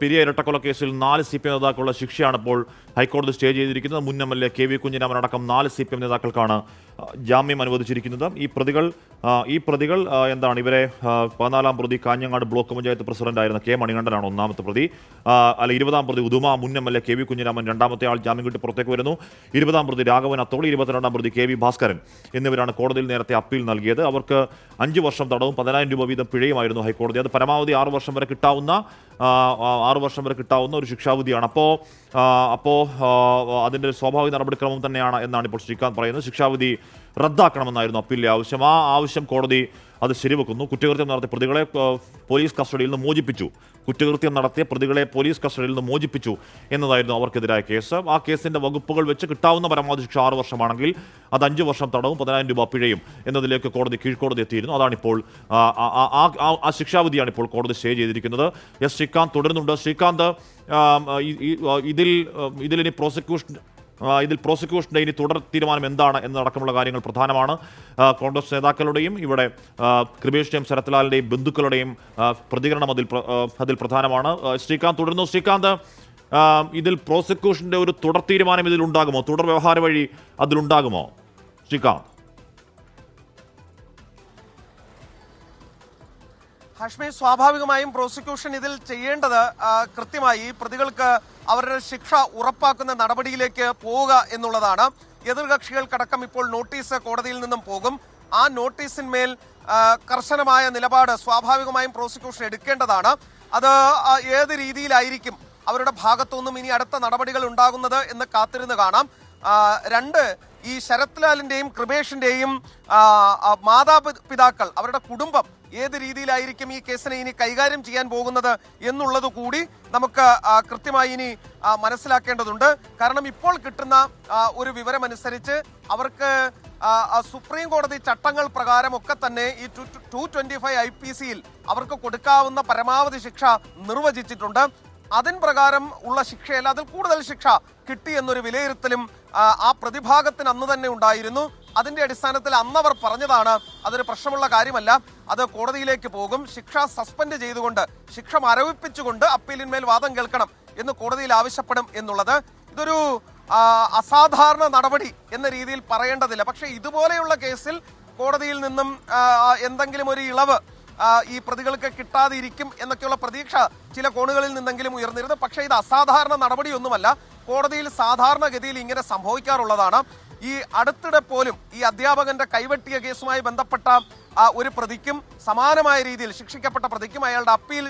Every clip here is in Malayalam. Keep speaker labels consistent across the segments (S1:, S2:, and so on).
S1: പെരിയ ഇരട്ടക്കൊലക്കേസിൽ നാല് സി പി എം നേതാക്കളുടെ ശിക്ഷയാണ് ഇപ്പോൾ ഹൈക്കോടതി സ്റ്റേ ചെയ്തിരിക്കുന്നത്. മുൻ M L A K V Kunhiraman അടക്കം നാല് സി പി എം നേതാക്കൾക്കാണ് ജാമ്യം അനുവദിച്ചിരിക്കുന്നത്. ഈ പ്രതികൾ ഈ പ്രതികൾ എന്താണ് ഇവരെ പതിനാലാം പ്രതി കാഞ്ഞങ്ങാട് ബ്ലോക്ക് പഞ്ചായത്ത് പ്രസിഡന്റായിരുന്ന കെ മണികണ്ഠനാണ് ഒന്നാമത്തെ പ്രതി. അല്ല ഇരുപതാം പ്രതി ഉദുമ മുൻ M L A K V Kunhiraman രണ്ടാമത്തെ ആൾ ജാമ്യം കിട്ടി പുറത്തേക്ക് വരുന്നു. ഇരുപതാം പ്രതി രാഘവൻ അത്തോളി ഇരുപത്തിരണ്ടാം പ്രതി കെ വി ഭാസ്കരൻ എന്നിവരാണ് കോടതിയിൽ നേരത്തെ അപ്പീൽ നൽകിയത്. അവർക്ക് അഞ്ച് വർഷം തടവും പതിനായിരം രൂപ വീതം പിഴയുമായിരുന്നു ഹൈക്കോടതി. അത് പരമാവധി ആറ് വർഷം വരെ കിട്ടാവുന്ന ആറ് വർഷം വരെ കിട്ടാവുന്ന ഒരു ശിക്ഷാവിധിയാണ്. അപ്പോൾ അപ്പോൾ അതിന്റെ സ്വാഭാവിക നടപടിക്രമം തന്നെയാണ് എന്നാണ് ഇപ്പോൾ ശ്രീകാന്ത് പറയുന്നത്. ശിക്ഷാവിധി റദ്ദാക്കണമെന്നായിരുന്നു അപ്പീലിലെ ആവശ്യം. ആ ആവശ്യം കോടതി അത് ശരിവെക്കുന്നു. കുറ്റകൃത്യം നടത്തിയ പ്രതികളെ പോലീസ് കസ്റ്റഡിയിൽ നിന്ന് മോചിപ്പിച്ചു. കുറ്റകൃത്യം നടത്തിയ പ്രതികളെ പോലീസ് കസ്റ്റഡിയിൽ നിന്ന് മോചിപ്പിച്ചു എന്നതായിരുന്നു അവർക്കെതിരായ കേസ്. ആ കേസിന്റെ വകുപ്പുകൾ വെച്ച് കിട്ടാവുന്ന പരമാവധി ശിക്ഷ ആറ് വർഷമാണെങ്കിൽ അത് അഞ്ച് വർഷം തടവും പതിനായിരം രൂപ പിഴയും എന്നതിലേക്ക് കോടതി കീഴ്ക്കോടതി എത്തിയിരുന്നു. അതാണിപ്പോൾ ആ, ശിക്ഷാവിധിയാണ് ഇപ്പോൾ കോടതി സ്റ്റേ ചെയ്തിരിക്കുന്നത്. എസ് ശ്രീകാന്ത് തുടരുന്നുണ്ട്. ശ്രീകാന്ത് ഇതിൽ ഇതിലിനി പ്രോസിക്യൂഷൻ ഇതിൽ പ്രോസിക്യൂഷന്റെ ഇനി തുടർ തീരുമാനം എന്താണ് എന്നതടക്കമുള്ള കാര്യങ്ങൾ പ്രധാനമാണ്. കോൺഗ്രസ് നേതാക്കളുടെയും ഇവിടെ കൃപേഷിന്റെയും ശരത്ലാലിന്റെയും ബന്ധുക്കളുടെയും പ്രതികരണം അതിൽ അതിൽ പ്രധാനമാണ്. ശ്രീകാന്ത് തുടരുന്നു. ശ്രീകാന്ത് ഇതിൽ പ്രോസിക്യൂഷന്റെ ഒരു തുടർ തീരുമാനം ഇതിൽ ഉണ്ടാകുമോ? തുടർ വ്യവഹാര വഴി അതിലുണ്ടാകുമോ ശ്രീകാന്ത്.
S2: ഹാഷ്മി സ്വാഭാവികമായും പ്രോസിക്യൂഷൻ ഇതിൽ ചെയ്യേണ്ടത് കൃത്യമായി പ്രതികൾക്ക് അവരുടെ ശിക്ഷ ഉറപ്പാക്കുന്ന നടപടിയിലേക്ക് പോവുക എന്നുള്ളതാണ്. എതിർകക്ഷികൾക്കടക്കം ഇപ്പോൾ നോട്ടീസ് കോടതിയിൽ നിന്നും പോകും. ആ നോട്ടീസിന്മേൽ കർശനമായ നിലപാട് സ്വാഭാവികമായും പ്രോസിക്യൂഷൻ എടുക്കേണ്ടതാണ്. അത് ഏത് രീതിയിലായിരിക്കും അവരുടെ ഭാഗത്തുനിന്നും ഇനി അടുത്ത നടപടികൾ ഉണ്ടാകുന്നത് എന്ന് കാത്തിരുന്ന് കാണാം. രണ്ട് ഈ ശരത് ലാലിന്റെയും ആ, മാതാപിതാക്കൾ അവരുടെ കുടുംബം ഏത് രീതിയിലായിരിക്കും ഈ കേസിനെ ഇനി കൈകാര്യം ചെയ്യാൻ പോകുന്നത് എന്നുള്ളത് കൂടി നമുക്ക് കൃത്യമായി ഇനി മനസ്സിലാക്കേണ്ടതുണ്ട്. കാരണം ഇപ്പോൾ കിട്ടുന്ന ഒരു വിവരമനുസരിച്ച് അവർക്ക് സുപ്രീം കോടതി ചട്ടങ്ങൾ പ്രകാരമൊക്കെ തന്നെ ഈ two twenty five I P സിയിൽ അവർക്ക് കൊടുക്കാവുന്ന പരമാവധി ശിക്ഷ നിർവചിച്ചിട്ടുണ്ട്. അതിൻ പ്രകാരം ഉള്ള ശിക്ഷയല്ല അതിൽ കൂടുതൽ ശിക്ഷ കിട്ടി എന്നൊരു വിലയിരുത്തലും ആ, പ്രതിഭാഗത്തിന് അന്ന് തന്നെ ഉണ്ടായിരുന്നു. അതിന്റെ അടിസ്ഥാനത്തിൽ അന്നവർ പറഞ്ഞതാണ് അതൊരു പ്രശ്നമുള്ള കാര്യമല്ല അത് കോടതിയിലേക്ക് പോകും. ശിക്ഷ സസ്പെൻഡ് ചെയ്തുകൊണ്ട് ശിക്ഷ മരവിപ്പിച്ചുകൊണ്ട് അപ്പീലിന്മേൽ വാദം കേൾക്കണം എന്ന് കോടതിയിൽ ആവശ്യപ്പെടും എന്നുള്ളത്. ഇതൊരു അസാധാരണ നടപടി എന്ന രീതിയിൽ പറയേണ്ടതില്ല. പക്ഷേ ഇതുപോലെയുള്ള കേസിൽ കോടതിയിൽ നിന്നും എന്തെങ്കിലും ഒരു ഇളവ് ഈ പ്രതികൾക്ക് കിട്ടാതിരിക്കും എന്നൊക്കെയുള്ള പ്രതീക്ഷ ചില കോണുകളിൽ നിന്നെങ്കിലും ഉയർന്നിരുന്നു. പക്ഷേ ഇത് അസാധാരണ നടപടിയൊന്നുമല്ല. കോടതിയിൽ സാധാരണഗതിയിൽ ഇങ്ങനെ സംഭവിക്കാറുള്ളതാണ്. ഈ അടുത്തിടെ പോലും ഈ അധ്യാപകന്റെ കൈവെട്ടിയ കേസുമായി ബന്ധപ്പെട്ട ഒരു പ്രതിക്കും സമാനമായ രീതിയിൽ ശിക്ഷിക്കപ്പെട്ട പ്രതിക്കും അയാളുടെ അപ്പീൽ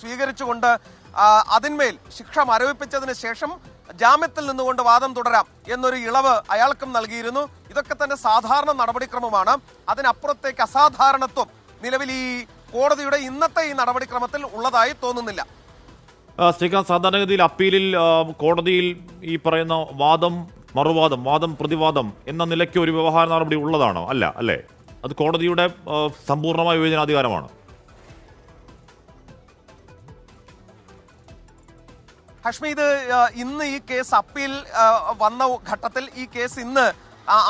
S2: സ്വീകരിച്ചുകൊണ്ട് അതിന്മേൽ ശിക്ഷ മരവിപ്പിച്ചതിന് ശേഷം ജാമ്യത്തിൽ നിന്നുകൊണ്ട് വാദം തുടരാം എന്നൊരു ഇളവ് അയാൾക്കും നൽകിയിരുന്നു. ഇതൊക്കെ തന്നെ സാധാരണ നടപടിക്രമമാണ്. അതിനപ്പുറത്തേക്ക് അസാധാരണത്വം നിലവിൽ ഈ കോടതിയുടെ ഇന്നത്തെ ഈ നടപടിക്രമത്തിൽ ഉള്ളതായി തോന്നുന്നില്ല.
S1: ശ്രീകാന്ത് സാധാരണഗതിയിൽ അപ്പീലിൽ കോടതിയിൽ ഈ പറയുന്ന വാദം മറുവാദം വാദം പ്രതിവാദം എന്ന നിലയ്ക്ക് ഒരു വ്യവഹാര നടപടി ഉള്ളതാണോ? അല്ല അല്ലേ? അത് കോടതിയുടെ സമ്പൂർണമായ വിവേചനാധികാരമാണ്.
S2: ഹഷ്മി ഇത് ഇന്ന് ഈ കേസ് അപ്പീൽ വന്ന ഘട്ടത്തിൽ ഈ കേസ് ഇന്ന്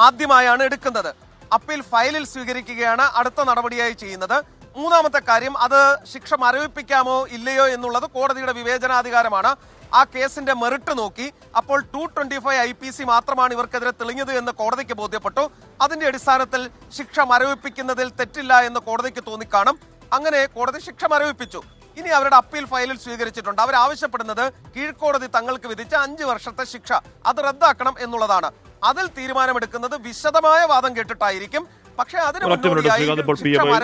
S2: ആദ്യമായാണ് എടുക്കുന്നത്. അപ്പീൽ ഫയലിൽ സ്വീകരിക്കുകയാണ് അടുത്ത നടപടിയായി ചെയ്യുന്നത്. മൂന്നാമത്തെ കാര്യം അത് ശിക്ഷ മരവിപ്പിക്കാമോ ഇല്ലയോ എന്നുള്ളത് കോടതിയുടെ വിവേചനാധികാരമാണ്. ആ കേസിന്റെ മെറിട്ട് നോക്കി. അപ്പോൾ two twenty five I P C മാത്രമാണ് ഇവർക്കെതിരെ തെളിഞ്ഞത് എന്ന് കോടതിക്ക് ബോധ്യപ്പെട്ടു. അതിന്റെ അടിസ്ഥാനത്തിൽ ശിക്ഷ മരവിപ്പിക്കുന്നതിൽ തെറ്റില്ല എന്ന് കോടതിക്ക് തോന്നിക്കാണും. അങ്ങനെ കോടതി ശിക്ഷ മരവിപ്പിച്ചു. ഇനി അവരുടെ അപ്പീൽ ഫയലിൽ സ്വീകരിച്ചിട്ടുണ്ട്. അവർ ആവശ്യപ്പെടുന്നത് കീഴ്ക്കോടതി തങ്ങൾക്ക് വിധിച്ച അഞ്ച് വർഷത്തെ ശിക്ഷ. അത് റദ്ദാക്കണം എന്നുള്ളതാണ്. അതിൽ തീരുമാനമെടുക്കുന്നത് വിശദമായ വാദം കേട്ടിട്ടായിരിക്കും. പക്ഷേ അതിന്
S1: ഒറ്റ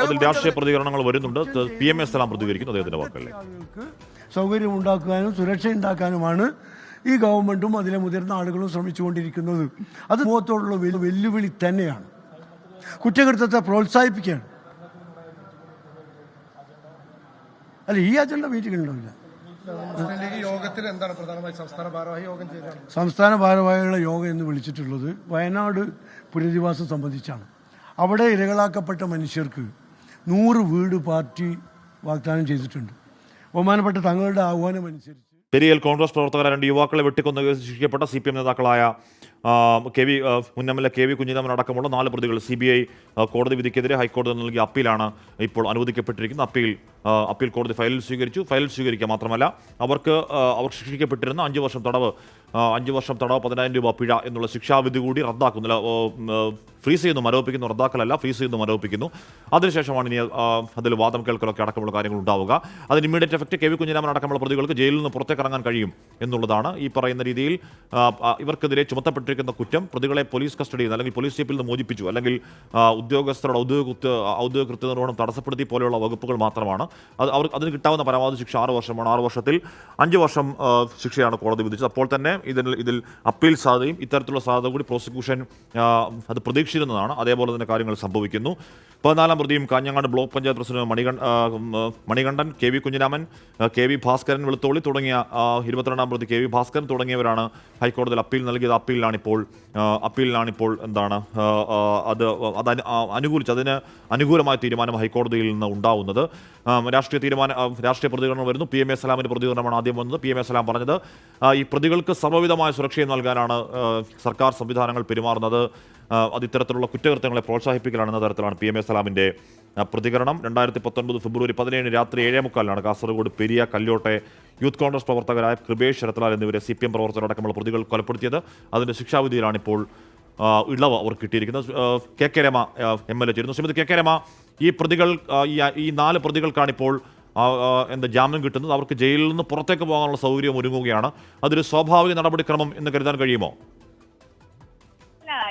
S1: അതിൽ രാഷ്ട്രീയ പ്രതികരണങ്ങൾ വരുന്നുണ്ട്. പി എം എസ് എല്ലാം പ്രതികരിക്കുന്നു അദ്ദേഹത്തിന്റെ വാക്കല്ലേ
S3: സൗകര്യം ഉണ്ടാക്കാനും സുരക്ഷ ഉണ്ടാക്കാനുമാണ് ഈ ഗവൺമെന്റും അതിലെ മുതിർന്ന ആളുകളും ശ്രമിച്ചുകൊണ്ടിരിക്കുന്നത്. അത് മുഖത്തോടുള്ള വെല്ലുവിളി തന്നെയാണ്. കുറ്റകൃത്യത്തെ പ്രോത്സാഹിപ്പിക്കുകയാണ്. അല്ല ഈ അജണ്ട മീറ്റിംഗ് ഉണ്ടാവില്ല
S4: ലീഗ് യോഗത്തിൽ എന്താണ് പ്രധാനമായി സംസ്ഥാന ഭാരവാഹി യോഗം ചെയ്തത്?
S3: സംസ്ഥാന ഭാരവാഹികളുടെ യോഗം എന്ന് വിളിച്ചിട്ടുള്ളത് വയനാട് പുനരധിവാസം സംബന്ധിച്ചാണ്. അവിടെ ഇരകളാക്കപ്പെട്ട മനുഷ്യർക്ക് നൂറ് വീട് പാർട്ടി വാഗ്ദാനം ചെയ്തിട്ടുണ്ട്. ബഹുമാനപ്പെട്ട തങ്ങളുടെ ആഹ്വാനം അനുസരിച്ച്
S1: പെരിയൽ കോൺഗ്രസ് പ്രവർത്തകർ രണ്ട് യുവാക്കളെ വെട്ടിക്കൊന്ന കേസിൽ ശിക്ഷിക്കപ്പെട്ട സി പി എം നേതാക്കളായ K V Munnammala K V Kunhiraman അടക്കമുള്ള നാല് പ്രതികൾ സി ബി ഐ കോടതി വിധിക്കെതിരെ ഹൈക്കോടതി നൽകിയ അപ്പീലാണ് ഇപ്പോൾ അനുവദിക്കപ്പെട്ടിരിക്കുന്നത്. അപ്പീൽ അപ്പീൽ കോടതി ഫയലിൽ സ്വീകരിച്ചു. ഫയലിൽ സ്വീകരിക്കുക മാത്രമല്ല അവർക്ക് അവർ ശിക്ഷിക്കപ്പെട്ടിരുന്ന അഞ്ച് വർഷം തടവ് അഞ്ച് വർഷം തടവ് പതിനായിരം രൂപ പിഴ എന്നുള്ള ശിക്ഷാവിധി കൂടി റദ്ദാക്കുന്നില്ല. ഓ, ഫ്രീസ് ചെയ്യുന്നു മരവിപ്പിക്കുന്നു റദ്ദാക്കലല്ല ഫ്രീസ് ചെയ്യുന്നു മരവിപ്പിക്കുന്നു. അതിനുശേഷമാണ് ഇനി അതിൽ വാദം കേൾക്കലൊക്കെ അടക്കമുള്ള കാര്യങ്ങൾ ഉണ്ടാവുക. അതിന് immediate effect K V Kunhiraman അടക്കമുള്ള പ്രതികൾക്ക് ജയിലിൽ നിന്ന് പുറത്തേക്ക് ഇറങ്ങാൻ കഴിയും എന്നുള്ളതാണ് ഈ പറയുന്ന രീതിയിൽ ഇവർക്കെതിരെ ആ, ചുമത്തപ്പെട്ടിരിക്കുന്ന കുറ്റം പ്രതികളെ പോലീസ് കസ്റ്റഡിയിൽ അല്ലെങ്കിൽ പോലീസ് സ്റ്റേപ്പിൽ നിന്ന് മോചിപ്പിച്ചു അല്ലെങ്കിൽ ഉദ്യോഗസ്ഥരുടെ ഔദ്യോഗിക ഔദ്യോഗിക കൃത്യനിർവഹണം തടസ്സപ്പെടുത്തി പോലെയുള്ള വകുപ്പുകൾ മാത്രമാണ്. അത് അവർ അതിന് കിട്ടാവുന്ന പരമാവധി ശിക്ഷ ആറ് വർഷമാണ്. ആറ് വർഷത്തിൽ അഞ്ച് വർഷം ശിക്ഷയാണ് കോടതി വിധിച്ചത്. അപ്പോൾ തന്നെ ഇതിൽ ഇതിൽ അപ്പീൽ സാധ്യതയും ഇത്തരത്തിലുള്ള സാധ്യത കൂടി പ്രോസിക്യൂഷൻ അത് പ്രതീക്ഷിച്ചിരുന്നതാണ്. അതേപോലെ തന്നെ കാര്യങ്ങൾ സംഭവിക്കുന്നു. പതിനാലാം പ്രതിയും കാഞ്ഞങ്ങാട് ബ്ലോക്ക് പഞ്ചായത്ത് പ്രസിഡന്റ് ആ, Manikandan K V Kunhiraman K V Bhaskaran Velutholi തുടങ്ങിയ ഇരുപത്തിരണ്ടാം പ്രതി കെ വി ഭാസ്കരൻ തുടങ്ങിയവരാണ് ഹൈക്കോടതിയിൽ അപ്പീൽ നൽകിയത്. അപ്പീലിലാണിപ്പോൾ അപ്പീലിനാണിപ്പോൾ എന്താണ് അത് അത് അനുകൂലിച്ച് അതിന് അനുകൂലമായ തീരുമാനം ഹൈക്കോടതിയിൽ നിന്ന് ഉണ്ടാവുന്നത്. രാഷ്ട്രീയ തീരുമാനം രാഷ്ട്രീയ പ്രതികരണം വരുന്നു. പി എം എ സലാമിന്റെ പ്രതികരണമാണ് ആദ്യം വന്നത്. പി എം എ സലാം പറഞ്ഞത് ഈ പ്രതികൾക്ക് സർവവിധമായ സുരക്ഷയും നൽകാനാണ് സർക്കാർ സംവിധാനങ്ങൾ പെരുമാറുന്നത്. അത് ഇത്തരത്തിലുള്ള കുറ്റകൃത്യങ്ങളെ പ്രോത്സാഹിപ്പിക്കലാണെന്ന തരത്തിലാണ് പി എം എ സലാമിന്റെ പ്രതികരണം. രണ്ടായിരത്തി പത്തൊൻപത് ഫെബ്രുവരി പതിനേഴിന് രാത്രി ഏഴേ മുക്കാലിനാണ് കാസർഗോഡ് പെരിയ കല്യോട്ടെ യൂത്ത് കോൺഗ്രസ് പ്രവർത്തകരായ കൃപേഷ് ശരത്ലാൽ എന്നിവരെ സി പി എം പ്രവർത്തകരടക്കമുള്ള പ്രതികൾ കൊലപ്പെടുത്തിയത്. അതിന്റെ ശിക്ഷാവിധിയിലാണ് ഇപ്പോൾ ഇളവ് അവർ കിട്ടിയിരിക്കുന്നത്. K K Rama M L A ചേരുന്നു. ശ്രീമതി കെ കെ രമ ഈ പ്രതികൾ ഈ നാല് പ്രതികൾക്കാണിപ്പോൾ എന്താ ജാമ്യം കിട്ടുന്നത്. അവർക്ക് ജയിലിൽ നിന്ന് പുറത്തേക്ക് പോകാനുള്ള സൗകര്യം ഒരുങ്ങുകയാണ്. അതൊരു സ്വാഭാവിക നടപടിക്രമം എന്ന് കരുതാൻ കഴിയുമോ?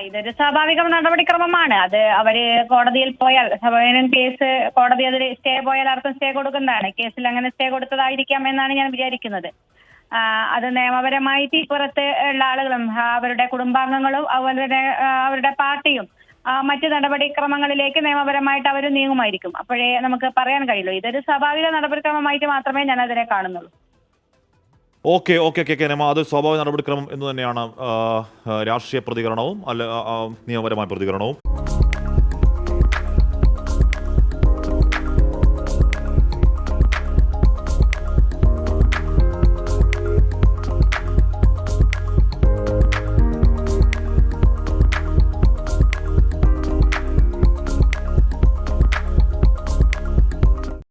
S5: ഇതൊരു സ്വാഭാവിക നടപടിക്രമമാണ്. അത് അവർ കോടതിയിൽ പോയാൽ സബേനൻ കേസ് കോടതി അതിൽ സ്റ്റേ പോയാൽ ആർക്കും സ്റ്റേ കൊടുക്കുന്നതാണ്. കേസിൽ അങ്ങനെ സ്റ്റേ കൊടുത്തതായിരിക്കാം എന്നാണ് ഞാൻ വിചാരിക്കുന്നത്. അത് നിയമപരമായിട്ട് ഇപ്പുറത്ത് ഉള്ള ആളുകളും അവരുടെ കുടുംബാംഗങ്ങളും അതുപോലെ തന്നെ അവരുടെ പാർട്ടിയും മറ്റ് നടപടിക്രമങ്ങളിലേക്ക് നിയമപരമായിട്ട് അവർ നീങ്ങുമായിരിക്കും. അപ്പോഴേ നമുക്ക് പറയാൻ കഴിയുള്ളൂ. ഇതൊരു സ്വാഭാവിക നടപടിക്രമമായിട്ട് മാത്രമേ ഞാൻ അതിനെ കാണുന്നുള്ളൂ.
S1: Okay okay K K Rama അത് സ്വാഭാവിക നടപടിക്രമം എന്ന് തന്നെയാണ് രാഷ്ട്രീയ പ്രതികരണവും അല്ല നിയമപരമായ പ്രതികരണവും.